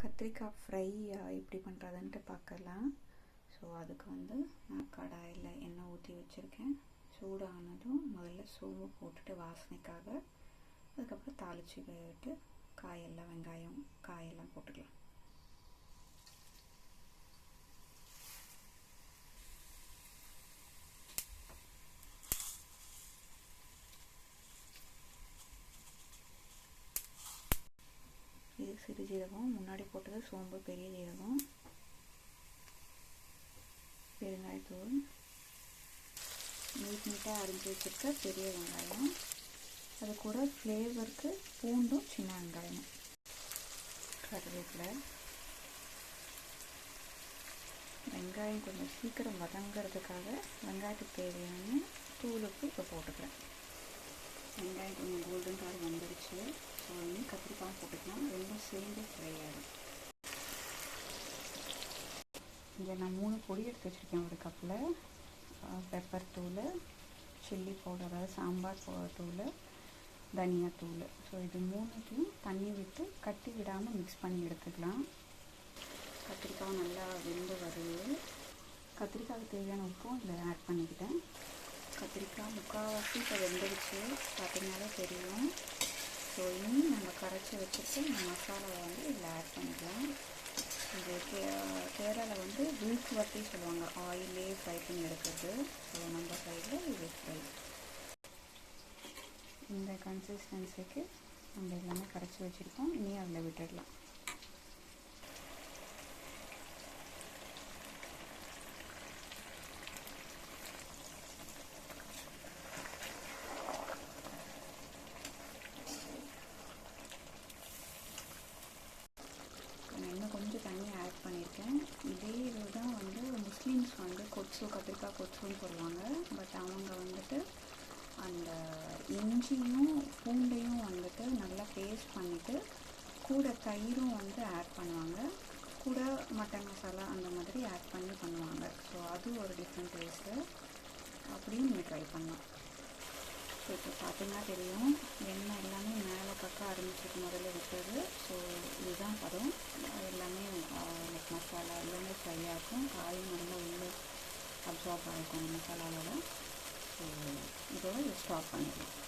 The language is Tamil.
கத்திரிக்காய் ஃப்ரை எப்படி பண்ணுறதுன்ட்டு பார்க்கலாம். ஸோ அதுக்கு வந்து நான் கடாயில் எண்ணெய் ஊற்றி வச்சுருக்கேன். சூடானதும் முதல்ல சோம்பு போட்டுட்டு வாசனைக்காக அதுக்கப்புறம் தாளித்து விட்டு காயெல்லாம் வெங்காயம் காயெல்லாம் போட்டுக்கலாம். சிறு ஜீரகம் முன்னாடி போட்டது சோம்பு பெரிய ஜீரகம் பெருங்காயத்தூள் நீட் நீட்டாக அரிஞ்சு வச்சுருக்க பெரிய வெங்காயம். அது கூட ஃப்ளேவருக்கு பூண்டும் சின்ன வெங்காயம் கருவேப்பிலை. வெங்காயம் கொஞ்சம் சீக்கிரம் வதங்கிறதுக்காக வெங்காயத்துக்கு தேவையான தூளுக்கு இப்போ போட்டுக்கிறேன். வெங்காயம் கொஞ்சம் கோல்டன் கலர் வந்துருச்சு. ஸோ வந்து கத்திரிக்காய் போட்டுக்கலாம். ரெண்டும் சேர்ந்து ஃப்ரை ஆகிடும் இங்கே நான் மூணு பொடி எடுத்து வச்சுருக்கேன் ஒரு கப்பில் பெப்பர் தூள் சில்லி பவுடர் அதாவது சாம்பார் தூள் தனியாத்தூள் ஸோ இது மூணுத்தையும் தண்ணி விட்டு கட்டி விடாமல் மிக்ஸ் பண்ணி எடுத்துக்கலாம். கத்திரிக்காய் நல்லா வெந்து வருது. கத்திரிக்காய்க்கு தேவையான உப்பும் இதில் ஆட் பண்ணிக்கிட்டேன். கத்திரிக்காய் முக்கால்வாசி இப்போ வெந்துடுச்சு பார்த்தீங்கனாலே தெரியும். ஸோ இனி நம்ம கரைச்சி வச்சுட்டு இந்த மசாலாவை வந்து இதில் ஆட் பண்ணிக்கலாம். இது கே கேரளாவில் வந்து வில்க் வர்த்தி சொல்லுவாங்க. ஆயிலே ஃப்ரை பண்ணி எடுக்கிறது. ஸோ நம்ம சைடில் இது ஃப்ரை இந்த கன்சிஸ்டன்சிக்கு நம்ம எல்லாமே கரைச்சி வச்சுருக்கோம். இனி அதில் விட்டுடலாம் இன்னும் கொஞ்சம் தண்ணி ஆட் இதே இது தான் வந்து முஸ்லீம்ஸ் வந்து கொச்சு கத்திரிக்காய் கொச்சுன்னு சொல்லுவாங்க. பட் அவங்க வந்துட்டு அந்த இஞ்சியும் பூண்டையும் வந்துட்டு நல்லா பேஸ்ட் பண்ணிவிட்டு கூட தயிரும் வந்து ஆட் பண்ணுவாங்க. கூட மட்டன் மசாலா அந்த மாதிரி ஆட் பண்ணி பண்ணுவாங்க. ஸோ அது ஒரு டிஃப்ரெண்ட் டேஸ்ட்டு அப்படியும் நீங்கள் ட்ரை பண்ணலாம். ஸோ இப்போ பார்த்தீங்கன்னா தெரியும். எண்ணெய் எல்லாமே மேலே பக்கம் ஆரம்பிச்சிட்டு முதல்ல விட்டது. ஸோ இதுதான் பதம். எல்லாமே ஃப்ரை காயும் நல்லா உள்ளே அப்சார்ப் ஆகிருக்கும் மசாலாவில் ஸோ இதோட ஸ்டாப் பண்ணிடலாம்.